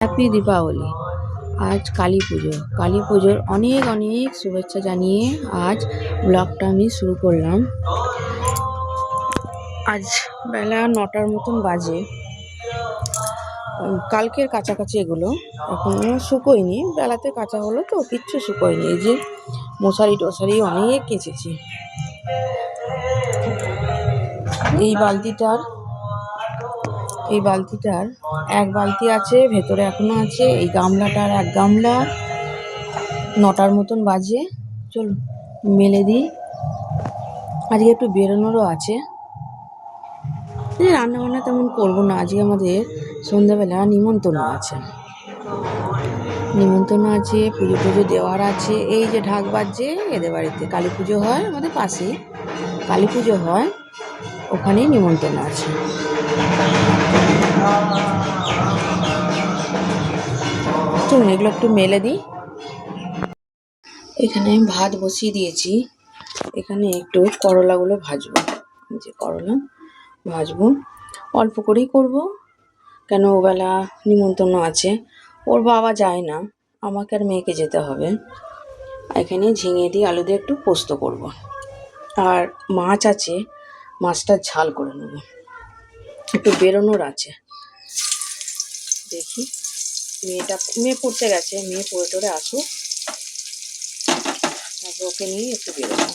Happy Deepavali আজ কালী পুজো। কালী পুজোর অনেক অনেক শুভেচ্ছা জানিয়ে আজ ব্লগটা আমি শুরু করলাম। আজ বেলা নটার মতন বাজে। কালকের কাছাকাছি এগুলো। এখন শুকোয়নি। বেলাতে কাঁচা হলো তো, কিচ্ছু শুকোয়নি। এই যে মশারি টশারি অনেক কেচেছি। এই বালতিটার এই বালতিটার এক বালতি আছে, ভেতরে এখনও আছে, এই গামলাটার এক গামলা। নটার মতন বাজে, চল মেলে দিই। আজকে একটু বেরোনোরও আছে। রান্না বান্না তেমন করব না, আজকে আমাদের সন্ধ্যাবেলা নিমন্ত্রণ আছে। নিমন্ত্রণ আছে, পুজো টুজো দেওয়ার আছে, এই যে ঢাক বাজছে, এদের বাড়িতে কালী পুজো হয় আমাদের পাশেই। কালী পুজো হয়, ওখানেই নিমন্ত্রণ আছে। এগুলো একটু মেলে দিই। এখানে ভাত বসিয়ে দিয়েছি। এখানে একটু করলাগুলো ভাজবো। যে করলা ভাজবো। অল্প করেই করব। কেন ওবেলা নিমন্ত্রণ আছে। ওর বাবা যায় না। আমাকে আর মেয়েকে যেতে হবে। এখানে ঝিঙে দিয়ে আলু দিয়ে একটু পোস্ত করব। আর মাছ আছে, মাছটা ঝাল করে নেব। একটু বেরোনোর আছে। দেখি, মেয়েটা মেয়ে পড়তে গেছে। মেয়ে পড়ে টড়ে আসুক। তারপর ওকে নিয়ে একটু বেরোবো।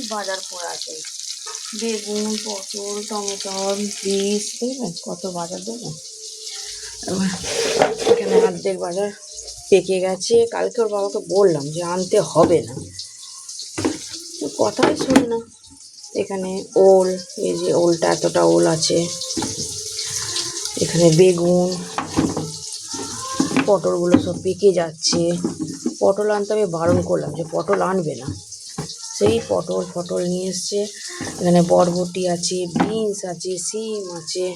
অনেক বাজার পড়ে আছে। বেগুন, পটল, টমেটো বীজ দেখবেন কত বাজার এবার এখানে অর্ধেক বাজার পেকে গেছে। কালকে ওর বাবাকে বললাম যে আনতে হবে না। কথাই শোনে না। এখানে ওল, এই যে ওলটা এতটা ওল আছে। এখানে বেগুন, পটলগুলো সব পেকে যাচ্ছে। পটল আনতে আমি বারণ করলাম যে পটল আনবে না। সেই পটল ফটল নিয়ে এসছে। এখানে বরবটি আছে, বিনস আছে, সিম আছে।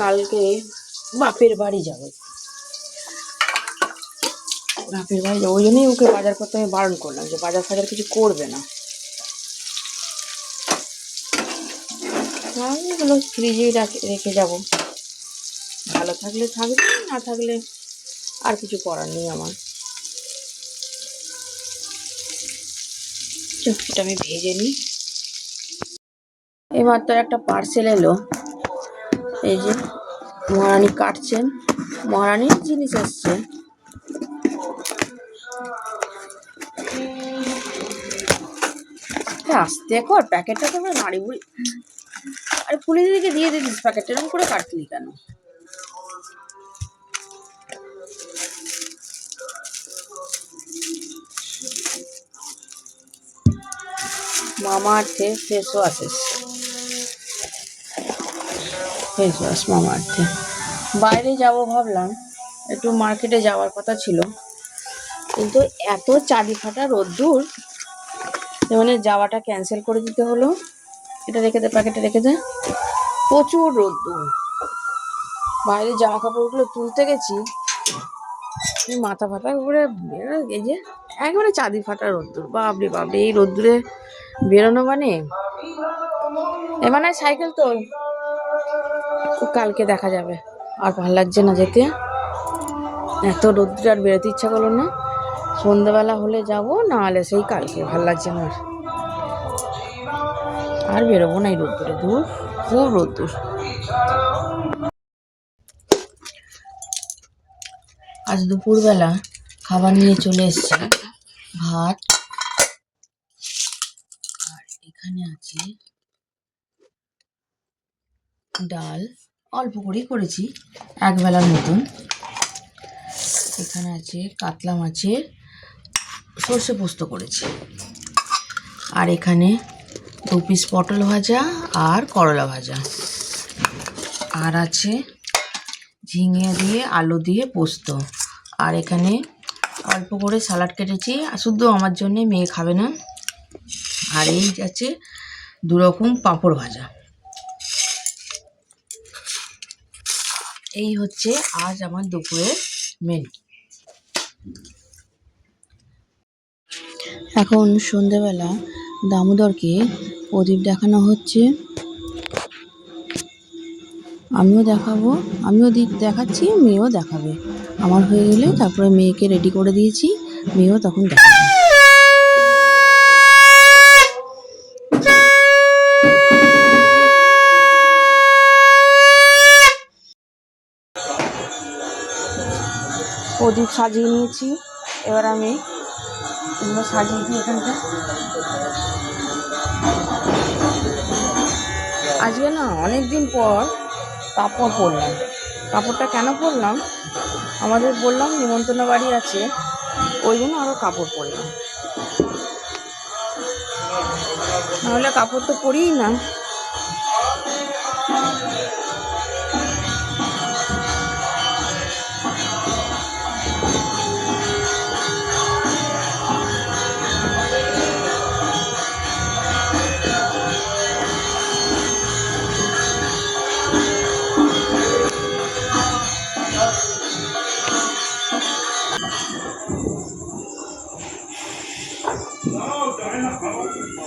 কালকে বাপের বাড়ি যাব। বাপের বাড়ি যাব। ওই জন্যই ওকে বাজার করতে আমি বারণ করলাম যে বাজার ফাজার কিছু করবে না। আমি এগুলো ফ্রিজেই রাখে, রেখে যাব। ভালো থাকলে থাকবে, না থাকলে আর কিছু করার নেই আমার। এটা আমি ভেজে নিই। তো একটা পার্সেল এলো। এই যে মহারানী কাটছেন। মহারানীর জিনিস এসছে এ, আস্তে কর প্যাকেটটা তো আমরা নাড়ি বুড়ি আরে পুলিশ দিকে দিয়ে দিতিস প্যাকেট এরকম করে কাটলি কেন? Mamaearth face wash face wash Mamaearth বাইরে যাব ভাবলাম, একটু মার্কেটে যাওয়ার কথা ছিল। কিন্তু এত চারি ফাটা রোদ্দুর মানে যাওয়াটা ক্যান্সেল করে দিতে হলো। এটা রেখে দে প্যাকেটে রেখে দে। প্রচুর রোদ্দুর। বাইরে জামা কাপড়গুলো তুলতে গেছি মাথা ফাটা করে এই যে, একবারে চাঁদি ফাটা রোদ্দুর। বাপরে বাপরে, এই রোদ্দুরে বেরোনো মানে? এ মানে সাইকেল তো। কালকে দেখা যাবে। আর ভালো লাগছে না যেতে। এত রোদ্দুরে আর বেরোতে ইচ্ছা করল না। সন্ধ্যাবেলা হলে যাব, না হলে সেই কালকে। ভালো লাগছে না আর। বেরোবো না এই রোদ্দুরে। দূর, খুব রোদ্দুর। আজ দুপুরবেলা খাবার নিয়ে চলে এসছে ভাত এখানে আছে। ডাল অল্প করেই করেছি এক বেলার মতন। এখানে আছে কাতলা মাছের সর্ষে পোস্ত করেছি। আর এখানে দু পিস পটল ভাজা আর করলা ভাজা। আর আছে ঝিঙে দিয়ে, আলু দিয়ে পোস্ত। আর এখানে অল্প করে স্যালাড কেটেছি। আর শুধু আমার জন্যে, মেয়ে খাবে না। আর এই যাচ্ছে দু রকম পাঁপড় ভাজা। এই হচ্ছে আজ আমার দুপুরের মেনু। এখন সন্ধেবেলা দামোদরকে প্রদীপ দেখানো হচ্ছে। আমিও দেখাবো, আমিও দিক দেখাচ্ছি, মেয়েও দেখাবে। আমার হয়ে গেলে তারপরে মেয়েকে রেডি করে দিয়েছি, মেয়েও তখন দেখাবে। প্রদীপ সাজিয়ে নিয়েছি। এবার আমি এগুলো সাজিয়ে দিই এখানটা। আজকে না অনেক দিন পর কাপড় পরলাম। কাপড়টা কেন পরলাম? আমাদের বললাম নিমন্ত্রণ বাড়ি আছে, ওই জন্য আরও কাপড় পরলাম। নাহলে কাপড় তো পরিই না। Oh, Diana, oh.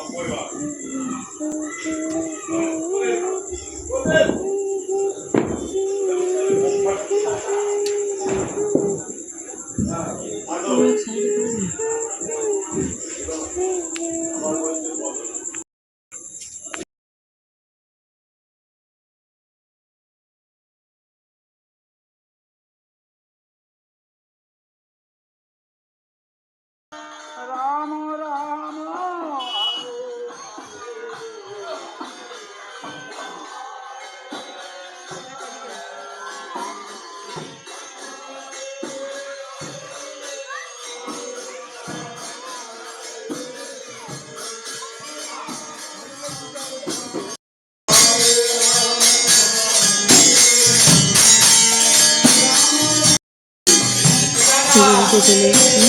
পুরীতে চলে এসেছি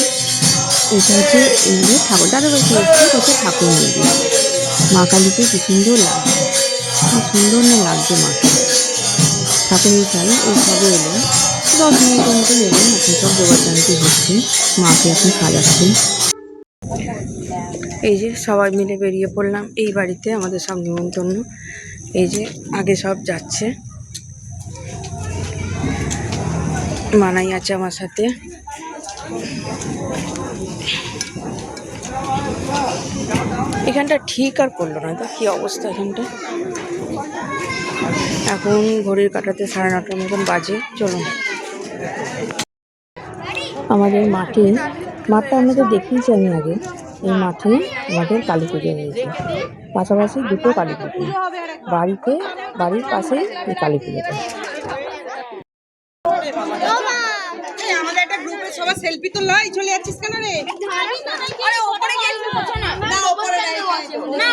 এটা হচ্ছে যে ঠাকুর দাদা বাড়িতে এসেছি হচ্ছে ঠাকুর মন্দির মা কালীকে কি সুন্দর লাগছে, কি সুন্দর না লাগছে মাকে। ঠাকুর মশাই এই সবে এলেন দশ মিনিটের মতো এলেন এখন সব জোগাড়জান্তি হচ্ছে। মাকে এখন সাজাচ্ছেন এই যে সবাই মিলে বেরিয়ে পড়লাম, এই বাড়িতে আমাদের সব নিমন্ত্রণ। এই যে আগে সব যাচ্ছে। মানাই আছে আমার সাথে। এখানটা ঠিক আর করল না, তো কি অবস্থা এখানটা? এখন ঘড়ির কাটাতে সাড়ে নটার মতন বাজে, চলুন। আমাদের মাঠে, মাঠটা আমাদের দেখিয়েছি আমি আগে, এই মাঠে আমাদের কালী পুজো হয়েছে। পাশাপাশি দুটো কালী পুজো, বাড়িতে, বাড়ির পাশেই এই কালী পুজোটা এই আমাদের একটা সবার সেলফি তো লয় চলে যাচ্ছিস কেন রে আরে ওপরে গিয়ে না ওপরে না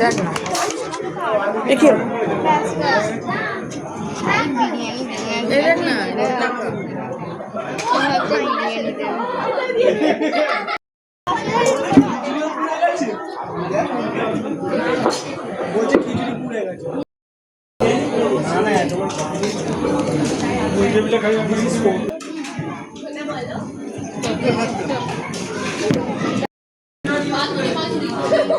দেখ। না দেখিও এই দেখ না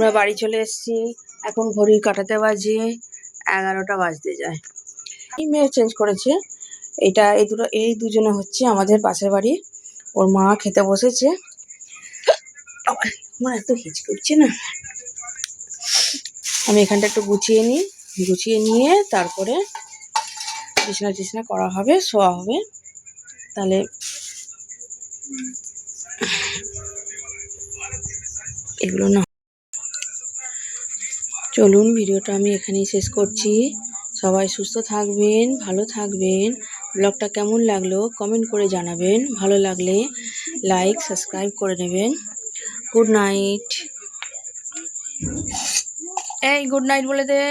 আমরা বাড়ি চলে এসেছি। এখন ঘড়ির কাটাতে বাজে এগারোটা বাজতে যায়। এই মেয়ে চেঞ্জ করেছে? এটা এই দুটো, এই দুজনে হচ্ছে আমাদের পাশের বাড়ি। ওর মা খেতে বসেছে। আমার এত হিচ করছে না। আমি এখানটা একটু গুছিয়ে নিই। গুছিয়ে নিয়ে তারপরে বিছনা টিছনা করা হবে, শোয়া হবে। তাহলে এগুলো না চলুন ভিডিওটা আমি এখানেই শেষ করছি। সবাই সুস্থ থাকবেন, ভালো থাকবেন। ব্লগটা কেমন লাগল কমেন্ট করে জানাবেন। ভালো লাগলে লাইক, সাবস্ক্রাইব করে নেবেন। Good night. এই, গুড নাইট বলে দে।